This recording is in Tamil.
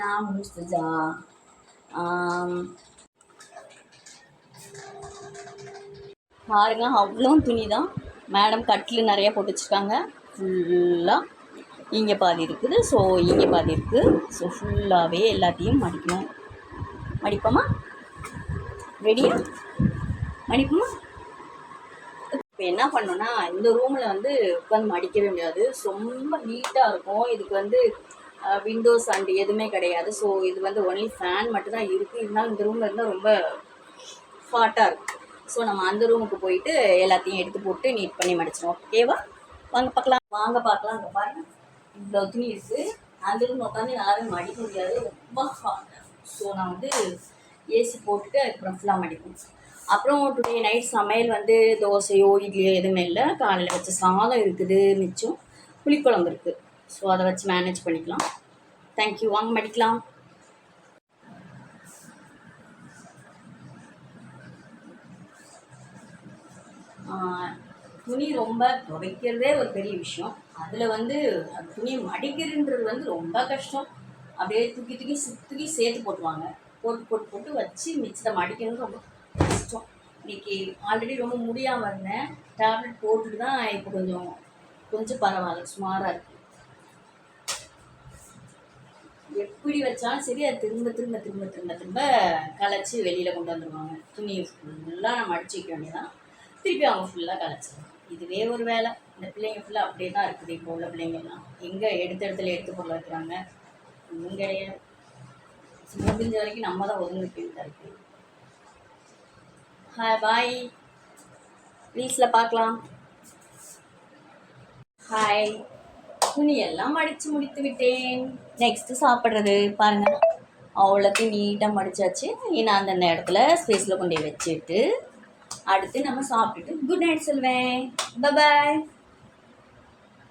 நான் முஸ்தஜா பாருங்க அவ்வளோ துணி தான் மேடம் கட்டில் நிறைய போட்டு வச்சுருக்காங்க. ஃபுல்லாக இங்கே பாதி இருக்குது. ஸோ இங்கே பாதி இருக்குது. ஸோ ஃபுல்லாகவே எல்லாத்தையும் மடிக்கணும். மடிப்போமா? ரெடியா மடிப்போமா? இப்போ என்ன பண்ணோன்னா இந்த ரூமில் வந்து உட்காந்து மடிக்கவே முடியாது. ரொம்ப நீட்டாக இருக்கும். இதுக்கு வந்து விண்டோஸ் அண்ட் எதுவுமே கிடையாது. ஸோ இது வந்து ஒன்லி ஃபேன் மட்டும்தான் இருக்குது இருந்தாலும் இந்த ரூமில் இருந்தால் ரொம்ப ஃபாட்டாக இருக்கும் ஸோ நம்ம அந்த ரூமுக்கு போயிட்டு எல்லாத்தையும் எடுத்து போட்டு நீட் பண்ணி மடிச்சிடும் ஓகேவா வாங்க பார்க்கலாம். வாங்க பார்க்கலாம். அங்கே பாருங்க. இவ்வளோ துணி இருக்குது அந்த ரூம் உட்காந்து நல்லாவே மடிக்க முடியாது. ரொம்ப ஹாட் ஸோ நான் வந்து ஏசி போட்டுட்டு அதுக்கப்புறம் ஃபுல்லாக மடிப்பேன். அப்புறம் டுடே நைட் சமையல் வந்து தோசையோ இட்லியோ எதுவுமே இல்லை. காலையில் வச்ச சாதம் இருக்குது மிச்சம். புளிக்குழம்பு இருக்குது ஸோ அதை வச்சு மேனேஜ் பண்ணிக்கலாம். தேங்க்யூ வாங்க மடிக்கலாம். துணி ரொம்ப துவைக்கிறதே ஒரு பெரிய விஷயம். அதில் வந்து துணி மடிக்கிறன்றது வந்து ரொம்ப கஷ்டம். அப்படியே தூக்கி தூக்கி சு- தூக்கி சேர்த்து போட்டுருவாங்க. போட்டு போட்டு போட்டு வச்சு மிச்சத்தை மடிக்கிறது ரொம்ப கஷ்டம். இன்னைக்கு ஆல்ரெடி ரொம்ப முடியாமல் இருந்தேன். டேப்லெட் போட்டுட்டு தான் இப்போ கொஞ்சம் கொஞ்சம் பரவாயில்ல. சுமாராக இருக்குது எப்படி வச்சாலும் சரி அது திரும்ப திரும்ப திரும்ப திரும்ப திரும்ப கலைச்சி வெளியில் கொண்டு வந்துடுவாங்க துணியை ஃபுல்லாக நம்ம அடிச்சு வைக்க வேண்டியதான் திருப்பி அவங்க ஃபுல்லாக கலைச்சிடுவாங்க இதுவே ஒரு வேலை. இந்த பிள்ளைங்க ஃபுல்லாக அப்படியே தான் இருக்குது இப்போ உள்ள பிள்ளைங்கள்லாம் எங்கே எடுத்த இடத்துல எடுத்து பொருள் வைக்கிறாங்க? ஒன்றும் கிடையாது. முடிஞ்ச வரைக்கும் நம்ம தான் ஒதுங்கிட்டு தான் இருக்குது ஹாய் பாய் ரீல்ஸில் பார்க்கலாம். ஹாய் துணியெல்லாம் மடித்து முடித்து விட்டேன். நெக்ஸ்ட்டு சாப்பிட்றது பாருங்கள் அவ்வளோத்தையும் நீட்டாக மடிச்சாச்சு. நான் அந்தந்த இடத்துல ஸ்பேஸில் கொண்டு வச்சுட்டு அடுத்து நம்ம சாப்பிட்டுட்டு குட் நைட் சொல்வேன். பாய்